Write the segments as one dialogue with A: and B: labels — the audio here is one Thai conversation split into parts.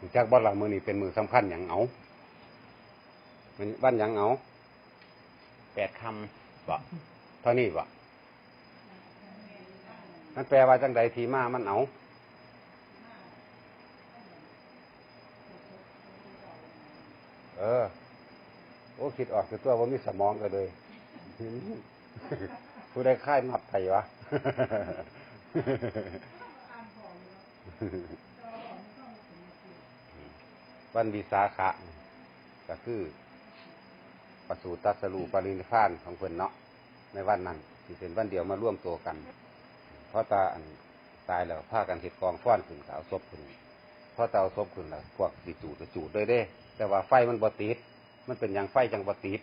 A: รู้จักบ่ละมือนี่เป็นมือสำคัญอย่างเอามันวันหยังเอาแปดคำบ่เท่านี้บ่มันแปลว่าจังใดทีมามันเอาเออ โอ้คิดออกคือตัวว่ามีสมองก็เลยผู้ได้ค่ายมัดไทยวะ วันวิสาขะก็คือประสูตัสรูปรินิพานของเพิ่นเนาะในวันนั้นที่เป็นวันเดียวมาร่วมตัวกัน เพราะตาอันตายแล้วพากันเห็ดกองฟ้อนขึ้นก็เอาศพขึ้นเพราะตาเอาศพขึ้นแล้วพวกสิจูดจูดด้วยเด้ แต่ว่าไฟมันบติดมันเป็นอย่างไฟจังบติด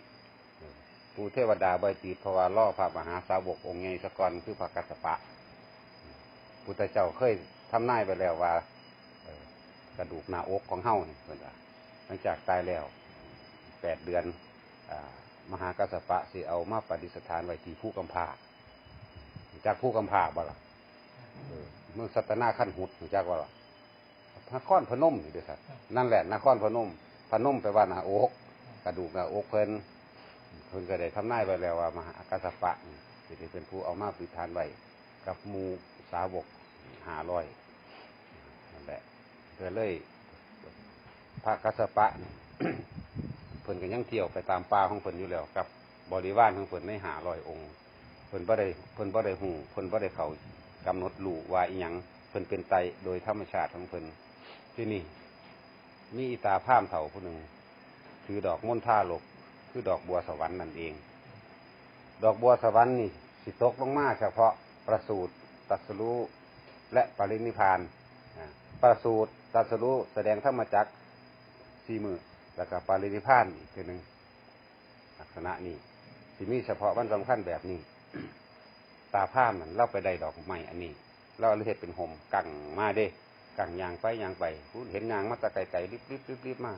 A: ปูเทวดาบติดเพราะว่าล่อพระมหาสาวกองค์ใหญ่สกอนคือพระกัสสปะ พุทธเจ้าเคยทำนายไปแล้วว่า กระดูกหน้าอกของเฮ้าเนี่ยเพิ่นว่าหลังจากตายแล้วแปดเดือนอามหากัสสปะสิเอามาปฏิสถานไว้ที่ผู้กำพร้าจากผู้กำพร้าบ่ล่ะเออเมืองสัตนาขั้นหุดรู้จากว่าล่ะนครพนมนี่เด้อครับนั่นแหละนครพนม พนมแปลว่าหน้าอกกระดูกหน้าอกเพิ่นเพิ่นก็ได้ทำนายไปแล้วว่ามหากัสสปะนี่สิได้เป็นผู้เอามาปฏิฐานไว้กับหมูสาวกหาร้อยนั่นแหละ ก็เลยพระกัสปะนี่เพิ่นก็ยังเที่ยวไปตามป่าของเพิ่นอยู่แล้วกับบริวารของเพิ่นในหาร้อยองค์เพิ่นบ่ได้เพิ่นบ่ได้หูเพิ่นบ่ได้เขากำหนดรู้ว่าอีหยังเพิ่นเป็นไตโดยธรรมชาติของเพิ่นที่นี่มีอีตาพร่ามเถ่าผู้หนึ่งถือดอกม่นท่าหลบคือดอกบัวสวรรค์นั่นเอง ดอกบัวสวรรค์นี่สิตกลงมาเฉพาะประสูตรตรัสรู้และปรินิพานประสูตร ตรัสรู้แสดงธรรมจักสี่มือแล้วก็ปรินิพานอีกหนึ่งลักษณะนี้สิมีเฉพาะวันสำคัญแบบนี้ ตาผ้ามันเล่าไปได้ดอกไม้อันนี้เราเลยเห็ดเป็นห่มกังมาเด้กังยางไปยางไปเห็นยางมาตะไก่ไก่รีบรีบรีบรีบมา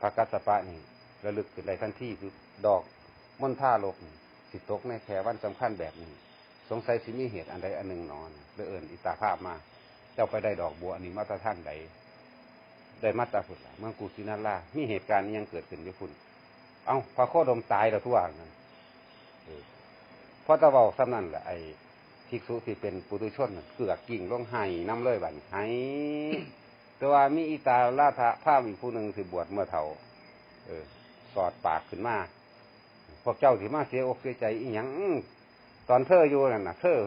A: พระกัสสปะนี่ระลึกถึงอะไรทันทีคือดอกม่อนท่าโลกสิตกในแค่วันสำคัญแบบนี้ สงสัยสิมีเหตุอันใดอันหนึ่งนอนเลื่อนอิตาภาพมา เจ้าไปได้ดอกบัวอันนี้มาตรท่านใด ได้มาตาฝุ่นล่ะเมืองกุสินารามีเหตุการณ์นี้ยังเกิดขึ้นอยู่ฝุ่น เอ้าพระโคดมตายแล้วทั่วนั่นเออเพราะตะเบาซ้ำนั่นแหละไอ้ภิกษุที่เป็นปุถุชนเกือกกิ่งลงไห้น้ำเลยบันไห้แต่ว่ามีอีตาลาทะภาพอีกผู้หนึ่งสิบวชเมื่อเฒ่าเออ สอดปากขึ้นมาพวกเจ้าสิมาเสียอกเสียใจอีหยังตอนเธออยู่นั่นน่ะเธอ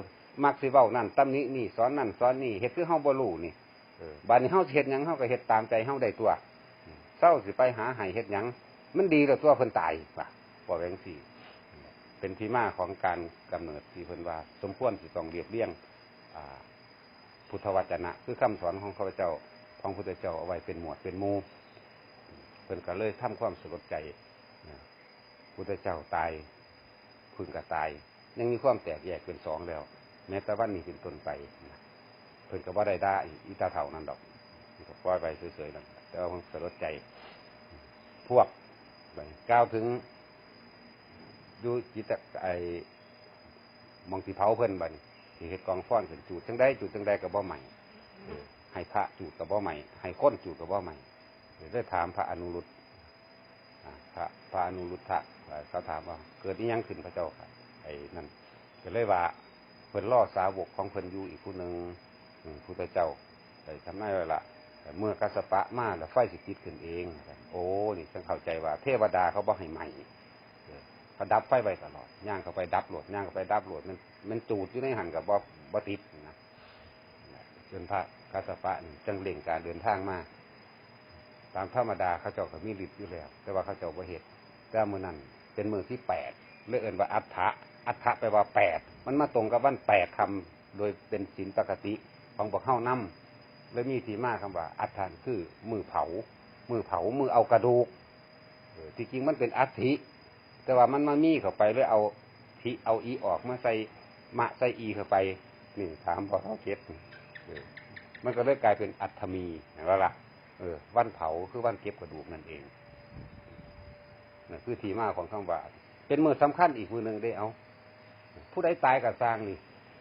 A: มักสิเว้านั่นตำหนินี่สอนนั่นสอนนี่เฮ็ดคือเฮาบ่รู้นี่ บัดนี้เฮาเฮ็ดหยังเฮาก็เฮ็ดตามใจเฮาได้ตัวเศร้าสิไปหาให้เฮ็ดหยัง มันดีแล้วตัวเพิ่นตายว่ะบ่แวจังซี่ เป็นที่มาของการกำเนิดที่เพิ่นว่า สมควรสิต้องเรียบเรียงอ่าพุทธวจนะ คือคำสอนของข้าพเจ้าของพุทธเจ้าเอาไว้เป็นหมวดเป็นมูเพิ่นก็เลยทำความสลดใจพุทธเจ้าตายพึ่งก็ตาย ยังมีความแตกแยกเป็นสองแล้ว แม้แต่วันนี้เป็นต้นไปนะ เพิ่นก็บ่ได้ด่าอีตาเถ่านั่นดอกก็ปล่อยไปเฉยๆนั่นแต่ว่าสลดใจ พวกไปกล่าวถึงดูจิตไอมองที่เผาเพิ่อนบันที่เฮ็ดกองฟ้อนขึ้นจูดจังได้จูดจังได้กับบ่ใหม่ให้พระจูดกับบ่ใหม่ให้ค้นจูดกับบ่ใหม่เดี๋ยวได้ถามพระอนุรุตพระพระอนุรุตทะเขาถามว่า เกิดนี้ยังขึ้นพระเจ้าค่ะไอ้นั่นก็เลยว่าเพิ่นล่อสาวกของเพิ่นอยู่อีกผู้หนึ่ง พุทธเจ้าได้ทำนายไว้ละแต่เมื่อกัสปะมาแล้วไฟสิติดขึ้นเอง โอ้นี่ฉันเข้าใจว่า เทวดาเขาบ่ให้ใหม่เขาดับไฟไว้ตลอดย่างเข้าไปดับโหลดย่างเข้าไปดับโหลดมันมันจูดอยู่ในหันกับบ่บ่ติดนะจนพระกัสปะนี่จังเล่งการเดินทางมาตามธรรมดาเขาเจ้าก็มีฤทธิ์อยู่แล้ว แต่ว่าเขาเจ้าบ่เห็ดแต่มือนั้นเป็นมือที่แปดเรียกเอินว่าอัฏฐะอัฏฐะแปลว่าแปดมันมาตรงกับวันแปดคำโดยเป็นศีลปกติ ของบอกเข้านํแล้วมีที่มาคำว่า อัฐานคือมือเผา มือเผามือเอากระดูกที่จริงมันเป็นอัฐิแต่ว่ามันมามีเข้าไปเลยเอาทิเอาอีออกมาใส่มะใส่อีเข้าไปนี่ถามพอเขาเก็ตเออมันก็เลยกลายเป็นอัฐมีเห็นไหมล่ะเออวันเผาคือวันเก็บกระดูกนั่นเองนั่นคือทีมาของคำว่าเป็นมือสำคัญอีกมือหนึ่งได้เอา ผู้ใดตายกับสร้างนี่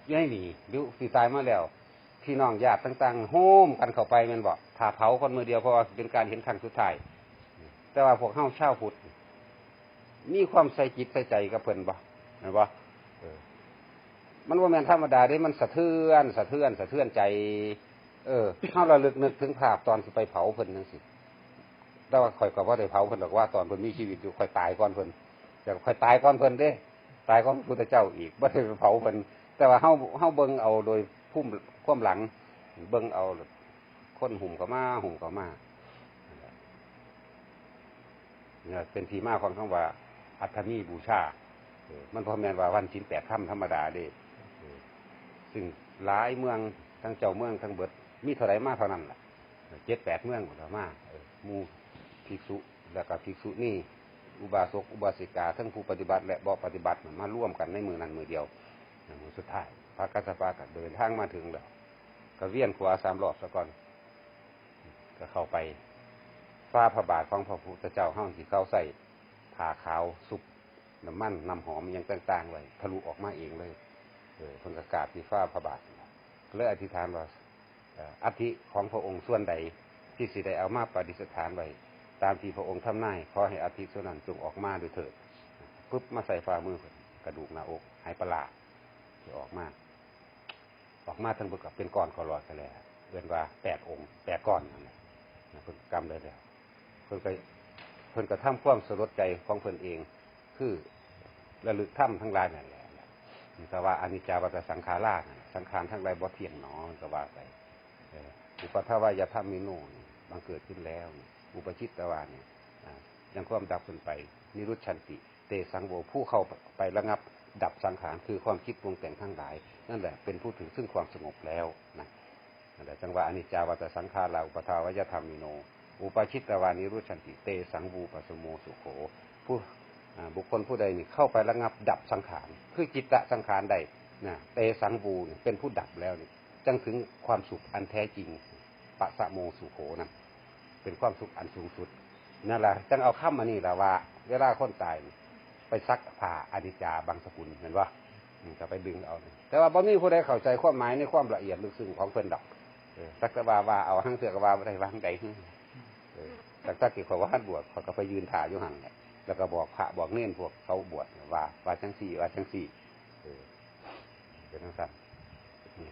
A: ยัให้หนีหรือสิตายมาแล้ว พี่น้องญาติต่างๆโฮมกันเข้าไปม่นบ่ถ้าเผาคนมือเดียวเพราะว่าเป็นการเห็นครั้งสุดท้ายแต่ว่าพวกเฮาเช่าพุทธมีความใส่จิตใส่ใจกับเพิ่นบ่แม่นบ่มันว่าแมนธรรมดาเด้มันสะเทือนสะเทือนสะเทือนใจ เออเฮาระลึกนึกถึงภาพตอนไปเผาเพิ่นจังซี่แต่ว่าข่อยก็บ่ได้เผาเพิ่นดอกว่าตอนเพิ่นมีชีวิตอยู่ข่อยตายก่อนเพิ่นแต่ข่อยตายก่อนเพิ่นเด้ ตายก่อนพระพุทธเจ้าอีกบ่ได้ไปเผาเพิ่นแต่ว่าเฮาเฮาเบิ่งเอาโดยพุ่ม ความหลัง เบิ่งเอาคนหุ่มก็มาหุ่มก็มาเนี่ยเป็นทีมาของคำว่า อัตมีบูชา มันพอแมนว่าวันศีลแปดค่ำธรรมดาเด้ซึ่งหลายเมืองทั้งเจ้าเมืองทั้งเบิด มีเท่าไรมากเท่านั้นแหละเจ็ดแปดเมืองหมดแล้วมาเออหมูภิกษุแล้วก็ภิกษุนี่อุบาสกอุบาสิกาทั้งผู้ปฏิบัติ และบ่ปฏิบัติมาร่วมกันในมือนั้นมือเดียวมือสุดท้ายพระกัสสปะก็เดินทางมาถึงแล้ว ก็เวียนขวาสามรอบซะก่อน ก็เข้าไปฟ้าพระบาทของพระพุทธเจ้าห้องที่เข้าใส่ผ่าขาวสุกน้ำมันน้ำหอมอยังต่างๆไว้ทะลุออกมาเองเลยเออคนกระกาบที่ฟ้าพระบาทก็เลยอธิษฐานว่าอ่ออัฐิของพระองค์ส่วนใดที่สิได้เอามาประดิษฐานไว้ตามที่พระองค์ทำนายขอให้อาทิส่วนนั้นจงออกมาด้วยเถิดปุ๊บมาใส่ฝ่ามือกระดูกหน้าอกหายประหลาดที่ออกมา ออกมาทั้งเบิกกับเป็นก้อนคอรอดกันแล้วเรียนว่าแปดองค์แปดก้อนนั่นแหละเพิ่นกำเลยแล้วเพิ่นก็เพิ่นก็ทำความสลดใจของเพิ่นเอง คือระลึกถ้ำทั้งหลายนั่นแหละแต่ว่าอนิจจาวัตสังขารากันสังขารทั้งหลายบ่เที่ยงหนอมันก็ว่าไปอุปทวายธรรมมิโน่บังเกิดขึ้นแล้ว อุปชิตตวาเนี่ยยังความดับขึ้นไป นิรุชชันติ เตสังโวผู้เข้าไประงับ ดับสังขารคือความคิดปรุงแต่งทั้งหลาย นั่นแหละเป็นผู้ถึงซึ่งความสงบแล้วนะนั่นแหละจังหวะอนิจจาวัตสังขาราอุปทาวยธรรมิโน อุปชิตตวานิรุชันติเตสังวูปสโมสุโขผู้บุคคลผู้ใดนี่เข้าไประงับดับสังขารคือจิตตะสังขารใดนะเตสังวูเป็นผู้ดับแล้วนี่จังถึงความสุขอันแท้จริงปะสะโมสุโขนะเป็นความสุขอันสูงสุดนั่นแหละจังเอาข้ามมานี่ละว่าเวลาคนตายนี่ ไปซักผ้าอนิจจาบางสกุลเห็นว่าจะไปดึงเอา แต่ว่าบ่มีผู้ใดเข้าใจความหมายในความละเอียดลึกซึ้งของเพิ่นดอกสักต่ว่าว่าเอาห้างเสือกว่าบ่ได้วางใดเออแต่ถ้าเกิดเขาว่าบวชเขาก็ไปยืนถ่ายอยู่หันแหละแล้วก็บอกพระบอกเน้นพวกเขาบวชว่าว่าจังสี่ว่าจังสี่เป็นทั้งสั้น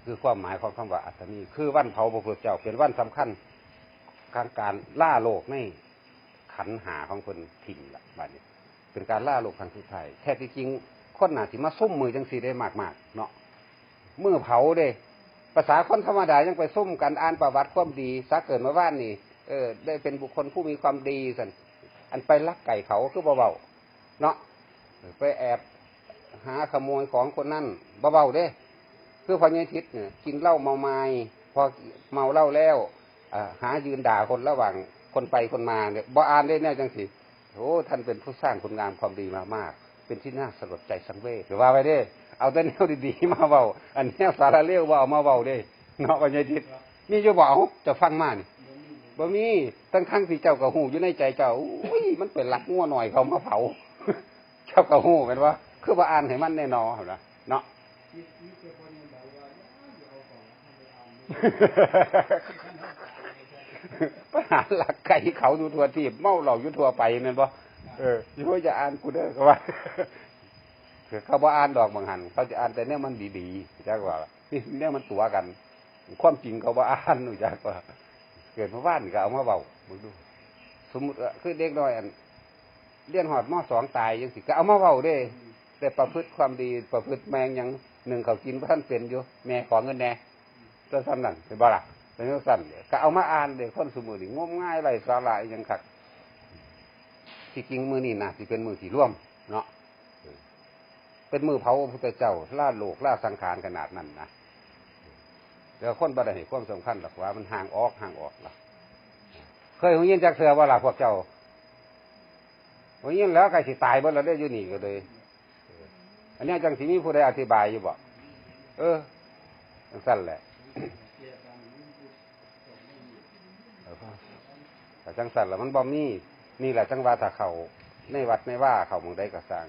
A: คือความหมายของคำว่าอัตมีคือวันเผาพระพุทธเจ้าเป็นวันสำคัญการการล่าโลกในขันหาของคนถิ่งละบาดนี้ เป็นการล่าโลกครั้งสุดท้ายแท้ที่จริงคนหนาสิมาซุ่มมือจังสีได้มากมากเนาะมือเผาเด้ภาษาคนธรรมดายังไปซุ่มกันอ่านประวัติความดีสักเกิดมาว่านนี่เออ ได้เป็นบุคคลผู้มีความดีสันอันไปลักไก่เขาคือเบาๆเนาะไปแอบหาขโมยของคนนั่นเบาๆเด้คือพอเนี่ยทิศเนี่ยกินเหล้าเมาไม้พอเมาเหล้าแล้วอ่าหายืนด่าคนระหว่างคนไปคนมาเนี่ยบ่อ่านได้แน่จังสิ โอ้ท่านเป็นผู้สร้างคุณงามความดีมามาก เป็นที่น่าสลดใจสังเวชหรือว่าไปเด้ เอาแต่แนวดีๆมาเบาอันแนวสาระเลี้ยวว่าเอามาเบาเด้เนาะปัญญาทิศมีจะบอกจะฟังมานี่บ่มีทั้งทั้งๆที่เจ้ากับหูอยู่ในใจเจ้าอุ้ยมันเป็นหลักงัวหน่อยเขามาเผา เจ้ากับหูเป็นว่าคือว่าอ่านให้มันแน่นอนเหรอเนาะ ไปหาหลักไก่เขาดูทัวทีบเมาเหล่าอยู่ทัวไปนั่นบ่เอออยู่จะอ่านกูเด้อก็ว่าคือเขาบ่อ่านดอกบางหันเขาจะอ่านแต่เนี่ยมันดีๆจักว่านี่เนี่ยมันตัวกัน ความจริงเขาบ่อ่านหนูจักว่า เกิดมาบ้านก็เอามาเบามึงดู สมมติคือเด็กน้อยอันเรียนหอดหม้อสองตายยังสิก็เอามาเบาเด้แต่ประพฤติความดีประพฤติแมงยังหนึ่งเขากินพระท่านเป็นอยู่แม่ขอเงินแน่ก็ซ้ำนั่นเป็นบ่ล่ะ เป็นจังสั้นก็เอามาอ่านเด็กคนสมุนี่งมง่ายไรสาระอิหยังคักที่จริงมือนี่นะที่เป็นมือที่ร่วม เนาะเป็นมือเผาพระพุทธเจ้าล่าโลกล่าสังขารขนาดนั้นนะแต่คนบ่ได้ให้ความสำคัญหรอกว่ามันห่างออกห่างออกหรอเคยหงยินจากเสือว่าล่ะพวกเจ้าหงยินแล้วใครสิตายบ่แล้วได้อยู่นี่ก็เลยอันนี้จังสีมีผู้ใดอธิบายอยู่บ่เออจังสั้นแหละ แต่จังสันแล้วมันบ่มีนี่แหละจังว่าถ้าเขาในวัดในว่าเขามองได้กระสัง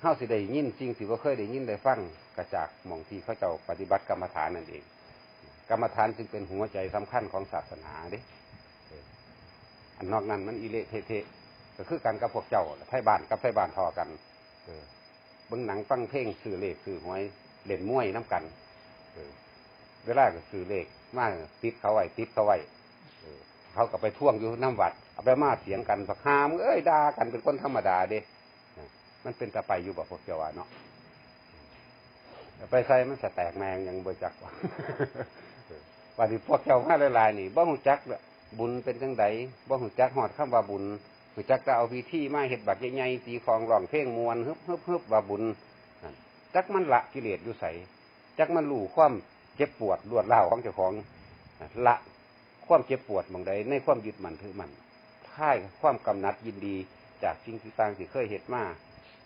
A: เฮาสิได้ยินจริงสิว่าเคยได้ยินได้ฟังกระจากหมองที่เขาเจ้าปฏิบัติกรรมฐานนั่นเอง กรรมฐานจึงเป็นหัวใจสำคัญของศาสนาเด้อันนอกนั้นมันอิเละเทะๆก็คือกันกับพวกเจ้าไทยบ้านกับไทยบ้านทอกันเออเบิ่งหนังฟังเพลงซื้อเลขซื้อหวยเล่นมวยน้ำกันเวลาก็ซื้อเลขมากติดเขาไว้ติดเขาไว้ เขาก็ไปท่วงอยู่น้ำวัดเอาไปมาเสียงกันสักหามเอ้ยด่ากันเป็นคนธรรมดาเด้มันเป็นตะไปอยู่แบบพวกเจ้าว่าเนาะไปใส่มันสแตกแมงยังบ่จักว่าวันนี้พวกเจ้ามาลายนี่บ่หูจักบุญเป็นจังไดบ่หูจักหอดคำว่าบุญหูจักจะเอาพิธีมาเฮ็ดบักใหญ่ๆตีคองร้องเพลงมวนฮึบฮึบฮึบว่าบุญจักมันละกิเลสอยู่ใสจักมันรู้ความเจ็บปวดรวดเร้าของเจ้าของละ ความเจ็บปวดบางใดในความยึดมั่นถือมั่นท่ายความกำนัดยินดี จากสิ่งที่ต่างที่เคยเห็ดมา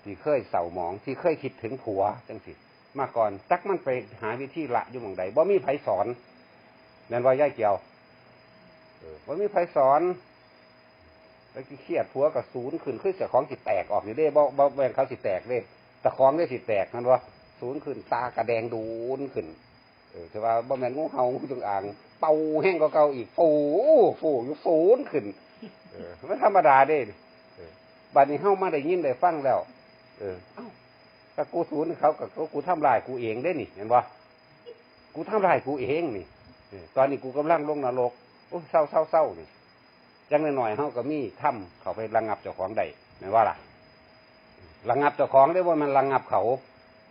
A: ที่เคยเศร้าหมองที่เคยคิดถึงผัวจังสิมาก่อนจักมันไปหาวิธีละอยู่บางใดบ่มีไผสอนนั่นว่าย่ายเกี่ยวเออบ่มีไผสอนแล้วก็เครียดผัวกับศูนย์ขึ้นขึ้นเสียของสิแตกออกอยู่เด้บ่บ่แบ่งเขาสิแตกเด้ตะของได้สิแตกนั่นว่าศูนย์ขึ้นตากระแดงดูนขึ้น เออแต่ว่าบ่แม่นงูเห่างูจงอาง เป่าแห้งก็เก่าอีกฟูฟูอยู่ฟูนขึ้นเออไม่ธรรมดาเด้เออบัดนี้เฮามาได้ยินได้ฟังแล้ว เออเอ้าถ้ากูศูนย์เขากับกูทำลายกูเองได้นี่เห็นบ่กูทำลายกูเองนี่เออตอนนี้กูกำลังลงนรกโอ้เศร้าเศร้าเศร้านี่จังหน่อยๆเฮาก็มีถ้ำเขาไประงับเจ้าของได้แม่นว่าล่ะระงับเจ้าของได้ว่ามันระงับเขา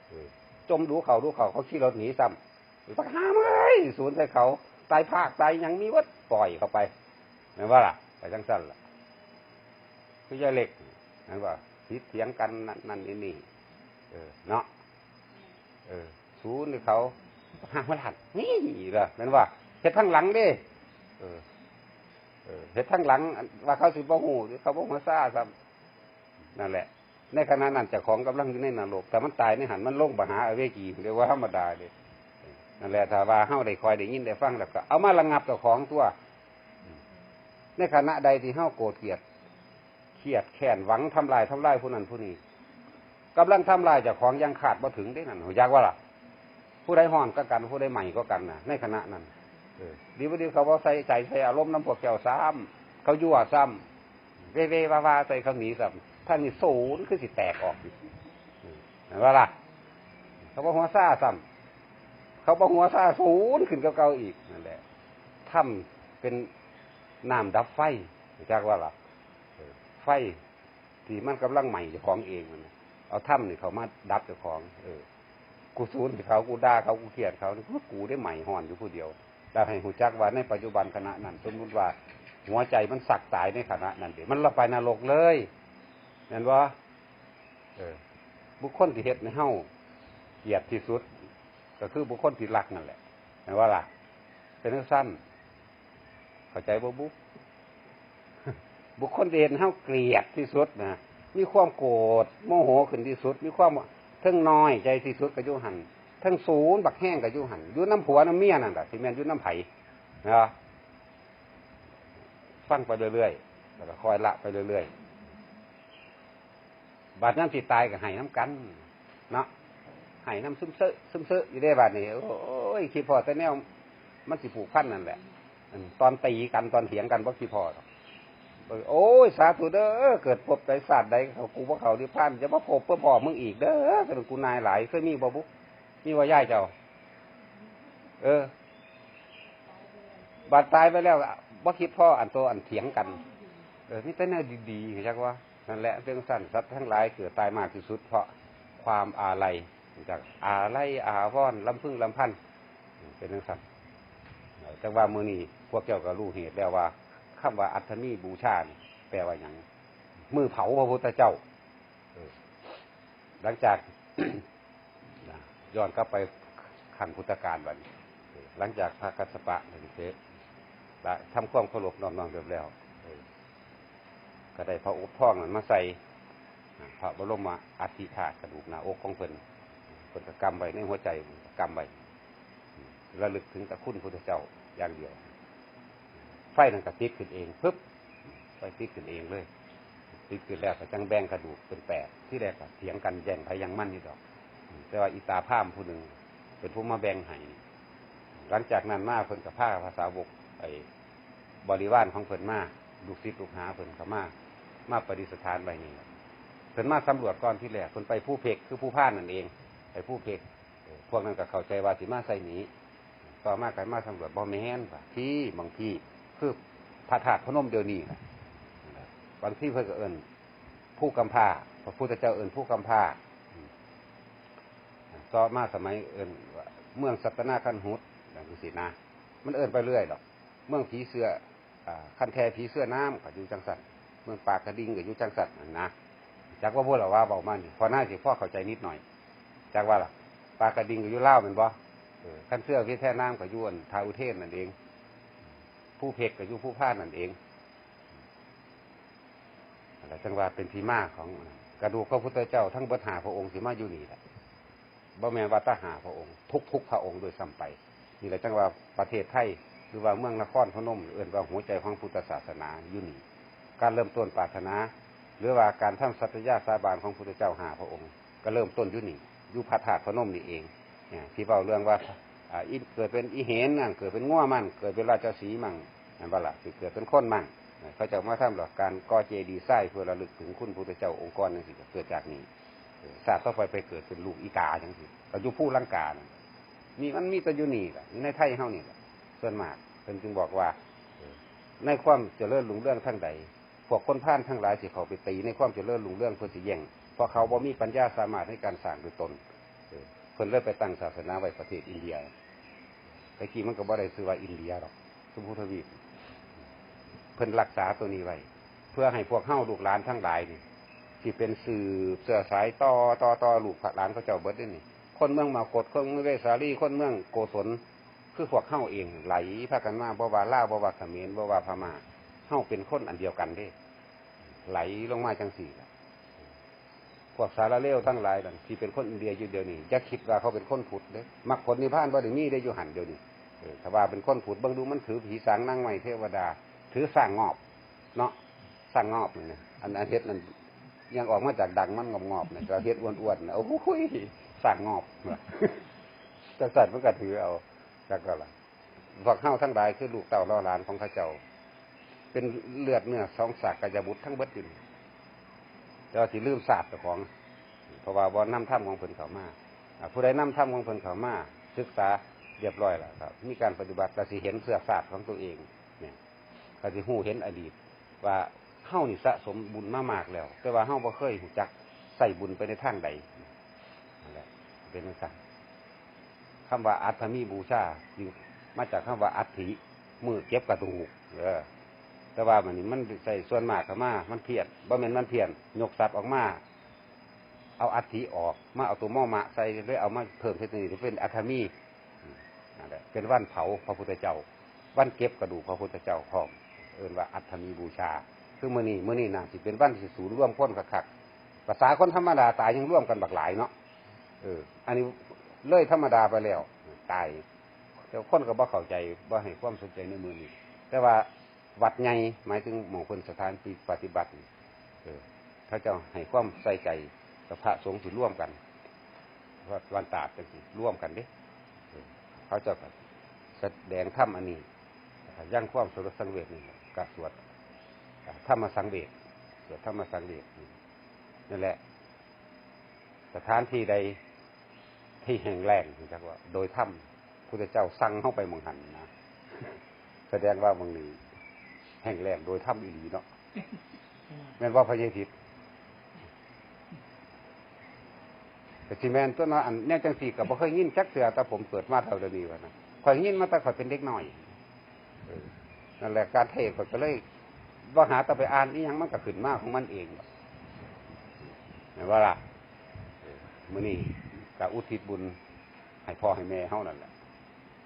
A: เออจมดูเขาดูเขาเขาขี่รถหนีซ้ำ ปัญหาเมื่อยศูนย์ใส่เขาตายภาคตายยังมีวัดปล่อยเข้าไปนั่นว่าล่ะไปจังสั้นล่ะคือยาเล็กนั่นว่าพิดเถียงกันนั่นนั่นนี่นี่เออเนาะเออศูนย์เขาห้ามมาหัดนี่เหรอนั่นว่าเฮ็ดทั้งหลังด้เออเฮ็ดทั้งหลัง ว่าเขาสิบ่หูหรือเขาบ่มาซ่าซ้ำนั่นแหละ ในขณะนั้นเจ้าของกำลังอยู่ในนรกแต่มันตายในหันมันลงบหาอเวกีเรียกว่าธรรมดาเลย นั่นแหละถ้าว่าเฮาได้คอยได้ยินได้ฟังแล้วก็เอามาระงับเจ้าของตัว ในขณะใดที่เฮาโกรธเกลียดเครียดแค้นหวังทำลายทำลายผู้นั้นผู้นี้กำลังทำลายจ้าของยังขาดบ่ถึงได้นั่นหัวยากว่าล่ะ ผู้ใดห่อนก็กันผู้ใดใหม่ก็กันนะในขณะนั้นดีบ่ดีเขาว่าใส่ใจใส่อารมณ์น้ำพวกแก้วซ้ำเขายั่วซ้ำเว่เววาวาใส่เขาหนีซ้ำท่านนี่ศูนย์คือสิแตกออกเห็นว่าล่ะ เขาบอกหัวซ่าซ้ำ เขาบอกหัวซาศูนย์ขึ้นเก่าๆอีกนั่นแหละถ้ำเป็นน้ำดับไฟจากว่าล่ะเอไฟที่มันกำลังใหม่เจ้าของเองมันเอาถ้ำนี่เขามาดับเจ้าของ เออ กูศูนย์เขากูด่าเขากูเกลียดเขานี่กูกูได้ใหม่ห่อนอยู่ผู้เดียวแต่ให้หูจักว่าในปัจจุบันขณะนั้น สมมติว่า หัวใจมันสักตายในขณะนั้นเดี๋ยวมันละไปนรกเลยนั่นว่าเออบุคคลที่เฮ็ดในเฮ้าเกียดที่สุด ก็คือบุคคลที่รักนั่นแหละเห็นว่าล่ะเป็นเรื่องสั้นเข้าใจบ่บุบุคคลที่เห็นเฮาเกลียดที่สุดนะมีความโกรธโมโหขึ้นที่สุด มีความทั้งน้อยใจที่สุดกับยุหันทั้งศูนย์บักแห้งกับยุหันยุ่น้ำผัวน้ำเมียนั่นแหละที่แม่นยุ่น้ำไผ่นะฟังไปเรื่อยๆแล้วก็คอยละไปเรื่อยๆบาดน้ำสิตายกับไห้น้ำกัน เนาะ ให้น้ำซึมเซอะซึมเซอะอยู่ได้บาดนี้โอ้ยคิดพอแต่แนวมันสิผูกพันนั่นแหละตอนตีกันตอนเถียงกันว่าคิดพอโอ้ยสาธุเด้อเกิดพบใจศาสตร์ใดเขากูว่าเขาที่พันจะมาพบเพื่อพ่อมึงอีกเด้อเป็นกูนายหลายเคยมีบ่บุกมีว่าย่ายเจ้า เออ บาดตายไปแล้วว่าคิดพ่ออันโตอันเถียงกัน เออนี่แต่แนวดีๆจักว่านั่นแหละเรื่องสั้นสัตว์ทั้งหลายเกิดตายมากที่สุดเพราะความอาลัย จากอาไล่อาว่อนลำพึ่งลำพันเป็นทั้งสัตว์แต่ว่ามือนี้พวกเจ้าก็รู้เหตุแล้วว่าคำว่าอัตมีบูชาแปลว่าอย่างมือเผาพระพุทธเจ้าหลังจากย้อนกลับไปขันพุทธการวันหลังจากพระกัสสปะหนึ่งเทศทำความเคารพน้อมน้อมเรียบแล้วก็ได้พระอบท่องนั้นมาใส่พระบรมอาธิธาตุกระดูกหน้าอกของเพิ่น นก็กำไว้ในหัวใจกำไว้ระลึกถึงตะคุณพุทธเจ้าอย่างเดียว ไฟนั่นก็ติดขึ้นเองปึ๊บไฟติดขึ้นเองเลยติดขึ้นแล้วก็จังแบ่งกระดูกเป็นแปดที่แรกก็เถียงกันแย่งไผยังมั่นนี่ดอก แต่ว่าอีตาพามผู้หนึ่งเป็นผู้มาแบ่งให้หลังจากนั้นมาเพิ่นกับผ้าภาษาวกไอ้บริวารของเพิ่นมาลูกศิษย์ลูกหาเพิ่นก็มามาปฏิสถานไว้นี่เพิ่นมาสำรวจก่อนที่แรกเพิ่นไปผู้เพกคือผู้พ่านนั่นเอง ไปผู้เพกเออพวกนั้นก็เข้าใจว่าสิมาใส่หนีต่อมากันมาสำรวจบ่แม่นว่าที่บางที่คือพระธาตุพนมเดียวนี้นะบางที่เพิ่นก็เอิ้นผู้กำพาพระพุทธเจ้าเอิ้นผู้กำพาต่อมาสมัยเอินว่าเมืองสัตนาคันหุดอย่างนี้สินะมันเอินไปเรื่อยหรอก เมืองผีเสื้ออคันแทผีเสื้อน้ำก็อยู่จังสันเมืองปากกระดิ่งก็อยู่จังสันนั่นะจากว่าพวกเราว่าเบามานี่พอหน้าสิพ่อเข้าใจนิดหน่อย จากว่าล่ะปากระดิ่งก็อยู่เล่าวเป็นบ่เออคันเสื้อพี่แท้น้ำก็อยู่อันทาอุเทศนั่นเอง ผู้เพกก็อยู่ผู้พาดนั่นเองอะไรจังว่าเป็นที่มาของกระดูกพระพุทธเจ้าทั้งบิดหาพระองค์สิมาอยู่นี่แหละบ่แม่นว่าตาหาพระองค์ ทุกทุกพระองค์โดยซ้ำไปนี่แหละจังว่าประเทศไทยหรือว่าเมืองนครพนมเอื่นว่าหัวใจของพุทธศาสนาอยู่นี่การเริ่มต้นปรารถนา หรือว่าการทำสัตยาสาบานของพุทธเจ้าหาพระองค์ ก็เริ่มต้นอยู่นี่ อยู่พระธาตุพนมนี่เองเนี่ยที่เบาเรื่องว่าอ่าอีเกิดเป็นอีเหนนั่นเกิดเป็นง่วมันเกิดเป็นราชสีมั่งนั่นบ่ละสิเกิดเป็นคนมั่งเขาจะมาทำหลักการก่อเจดีไส้เพื่อระลึกถึงคุณพุทธเจ้าองค์กรนั่นสิเกิดจากนี้ศาสตร์ต่อไปไปเกิดเป็นลูกอีกาจังสิก็อยู่ผู้ลังกาน่มีมันมีแต่อยู่นี่แหละในไทยเฮานี่แหละส่วนมากเพิ่นจึงบอกว่าในความเจริญรุ่งเรื่องทั้งใดพวกคนพ่านทั้งหลายสิเขาไปตีในความเจริญรุ่งเรื่องเพื่อสิแย่ง เพราะเขาบ่มีปัญญาสามารถในการสร้างด้วยตนเออเพิ่นเลยไปตั้งศาสนาไว้ประเทศอินเดียแต่กี้มันก็บ่ได้ชื่อว่าอินเดียหรอกสมุทธวีปเพิ่นรักษาตัวนี้ไว้เพื่อให้พวกเฮาลูกหลานทั้งหลายนี่ที่เป็นสื่อเสือสายต่อต่อต่อลูกหลานเขาเจ้าเบิดด้วยนี่ คนเมืองมากดคนเมืองเวสาลีคนเมืองโกศลคือพวกเข้าเอง ไหลพากันมาบ่ว่าล่าวบ่ว่าเขมรบ่ว่าพม่าเข้าเป็นคนอันเดียวกันเด้ ไหลลงมาจังสี่ละ พวกสารเลวทั้งหลายนั่นที่เป็นคนอินเดียอยู่เดียวนี้จะคิดว่าเขาเป็นคนผุดเด้มักผลนิพพานบ่ได้มีได้อยู่หันเดียวนี้ถ้าว่าเป็นคนผุดเบิ่งดูมันถือผีสางนั่งไม้เทวดา ถือสร้างงอบ เนาะสร้างงอบนี่นอันอันเฮ็ดนั่นยังออกมาจากดังมันงอบๆเนี่ยเราเฮ็ดอ้วนๆนี่ยโอ้โหยสั่งงอบจะสัตว์มันก็ถือเอาแล้วก็ล่ะพวกเข้าทั้งหลายคือลูกเต่าล่อหลานของข้าเจ้า เป็นเลือดเนื้อสองสากกายบุตรทั้งเบิดอยู่ แต่ว่าสิลืมศาสตร์ของ เพราะว่าบอนำถ้ำของเพิ่นเขามาผู้ใดนำถ้ำของเพิ่นเขามาศึกษาเรียบร้อยแล้วครับ มีการปฏิบัติแต่สิเห็นเสื้อศาสตร์ของตัวเอง เนี่ยก็สิหูเห็นอดีต ว่าเฮานี่สะสมบุญมามากแล้ว แต่ว่าเฮาบ่เคยหูจักใส่บุญไปในทางใดนั่นแหละเป็นสั่นคำว่าอัตมีบูชาจึงมาจากคำว่าอัตถิมือเก็บกระดูกเออ แต่ว่ามันนี่มันใส่ส่วนมากเข้ามา มันเพียนบ่แม่นมันเพียนยกสับออกมา เอาอัฐิออก มาเอาตัวหม้อมะใส่เลยเอามาเพิ่มเทคนิคเป็นอัตมีเป็นวันเผาพระพุทธเจ้า วันเก็บกระดูกพระพุทธเจ้าพร้อม เอินว่าอัตมีบูชา คือมื่อนี้มื่อนี้นะสิเป็นวันที่สูร่วมพ้นคักภาษาคนธรรมดาตายยังร่วมกันบักหลายเนาะเออ อันนี้เลื่อยธรรมดาไปแล้ว ตายแต่คนก็บ่เข้าใจบ่ให้ความสนใจในมือนี้แต่ว่า วัดใหญ่หมายถึงหมู่คนสถานที่ปฏิบัติเออถ้าเจ้าให้ความใส่ใจกับพระสงฆ์สิร่วมกันวัดวันตาดจังสิร่วมกันเด้เออเขาจ้าก็แสดงถ้ำอันนี้ย่างความสรสังเวชนี่กสวดธรรมาสังเวชสวดธรรมสังเวชนั่นแหละ สถานที่ใดที่แห่งแรงนะครับว่า โดยถ้ำพุทธเจ้าสั่งเข้าไปมืองหันนะแสดงว่าเมืองนี้ แห่งแรงโดยถ้ำอีหลีเนาะแม่นว่าพระเยทิตแต่ซีแมนตัวเนาะอันแน่จังสีกับบ่เคยยินจักเสือแต่ผมเกิดมาเท่าเดี๋ยวนี้วะนะคอยยินมาแต่คอยเป็นเด็กน้อยเออนั่นแหละการเทศน์ก็เลยว่าหาแต่ไปอ่านนี่ยังมันก็ขึ้นมากของมันเองเห็นว่าล่ะมื่อนี้กับอุทิศบุญให้พ่อให้แม่เฮานั่นแหละ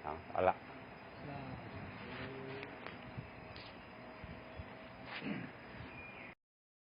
A: เอาเอาละ